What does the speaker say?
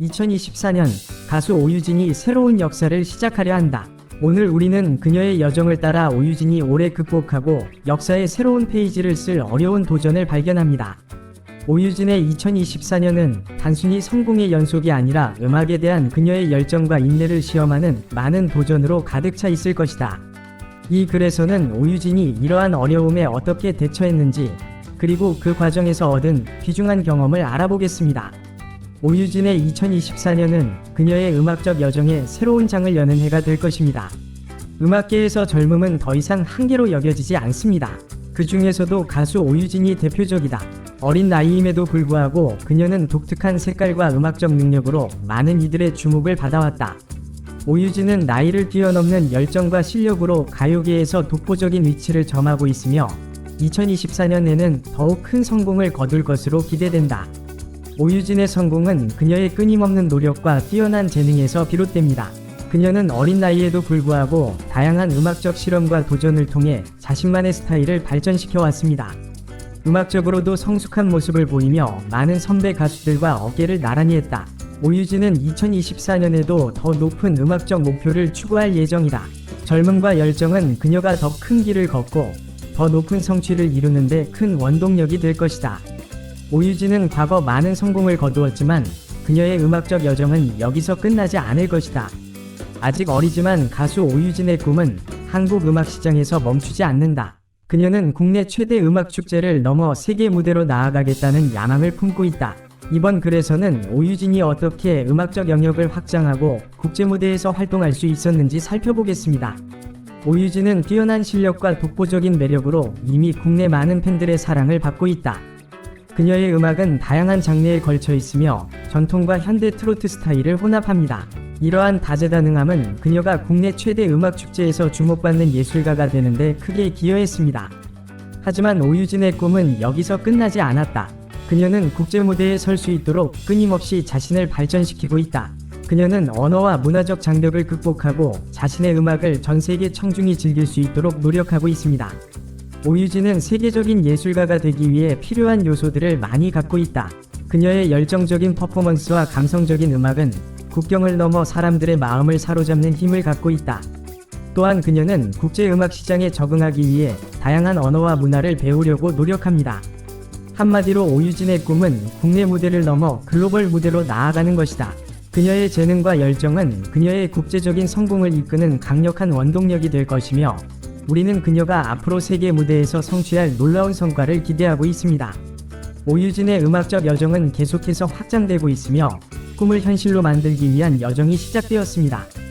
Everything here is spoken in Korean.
2024년 가수 오유진이 새로운 역사를 시작하려 한다. 오늘 우리는 그녀의 여정을 따라 오유진이 올해 극복하고 역사의 새로운 페이지를 쓸 어려운 도전을 발견합니다. 오유진의 2024년은 단순히 성공의 연속이 아니라 음악에 대한 그녀의 열정과 인내를 시험하는 많은 도전으로 가득 차 있을 것이다. 이 글에서는 오유진이 이러한 어려움에 어떻게 대처했는지 그리고 그 과정에서 얻은 귀중한 경험을 알아보겠습니다. 오유진의 2024년은 그녀의 음악적 여정에 새로운 장을 여는 해가 될 것입니다. 음악계에서 젊음은 더 이상 한계로 여겨지지 않습니다. 그 중에서도 가수 오유진이 대표적이다. 어린 나이임에도 불구하고 그녀는 독특한 색깔과 음악적 능력으로 많은 이들의 주목을 받아왔다. 오유진은 나이를 뛰어넘는 열정과 실력으로 가요계에서 독보적인 위치를 점하고 있으며 2024년에는 더욱 큰 성공을 거둘 것으로 기대된다. 오유진의 성공은 그녀의 끊임없는 노력과 뛰어난 재능에서 비롯됩니다. 그녀는 어린 나이에도 불구하고 다양한 음악적 실험과 도전을 통해 자신만의 스타일을 발전시켜 왔습니다. 음악적으로도 성숙한 모습을 보이며 많은 선배 가수들과 어깨를 나란히 했다. 오유진은 2024년에도 더 높은 음악적 목표를 추구할 예정이다. 젊음과 열정은 그녀가 더 큰 길을 걷고 더 높은 성취를 이루는데 큰 원동력이 될 것이다. 오유진은 과거 많은 성공을 거두었지만 그녀의 음악적 여정은 여기서 끝나지 않을 것이다. 아직 어리지만 가수 오유진의 꿈은 한국 음악 시장에서 멈추지 않는다. 그녀는 국내 최대 음악 축제를 넘어 세계 무대로 나아가겠다는 야망을 품고 있다. 이번 글에서는 오유진이 어떻게 음악적 영역을 확장하고 국제 무대에서 활동할 수 있었는지 살펴보겠습니다. 오유진은 뛰어난 실력과 독보적인 매력으로 이미 국내 많은 팬들의 사랑을 받고 있다. 그녀의 음악은 다양한 장르에 걸쳐 있으며 전통과 현대 트로트 스타일을 혼합합니다. 이러한 다재다능함은 그녀가 국내 최대 음악 축제에서 주목받는 예술가가 되는데 크게 기여했습니다. 하지만 오유진의 꿈은 여기서 끝나지 않았다. 그녀는 국제 무대에 설 수 있도록 끊임없이 자신을 발전시키고 있다. 그녀는 언어와 문화적 장벽을 극복하고 자신의 음악을 전 세계 청중이 즐길 수 있도록 노력하고 있습니다. 오유진은 세계적인 예술가가 되기 위해 필요한 요소들을 많이 갖고 있다. 그녀의 열정적인 퍼포먼스와 감성적인 음악은 국경을 넘어 사람들의 마음을 사로잡는 힘을 갖고 있다. 또한 그녀는 국제 음악 시장에 적응하기 위해 다양한 언어와 문화를 배우려고 노력합니다. 한마디로 오유진의 꿈은 국내 무대를 넘어 글로벌 무대로 나아가는 것이다. 그녀의 재능과 열정은 그녀의 국제적인 성공을 이끄는 강력한 원동력이 될 것이며 우리는 그녀가 앞으로 세계 무대에서 성취할 놀라운 성과를 기대하고 있습니다. 오유진의 음악적 여정은 계속해서 확장되고 있으며 꿈을 현실로 만들기 위한 여정이 시작되었습니다.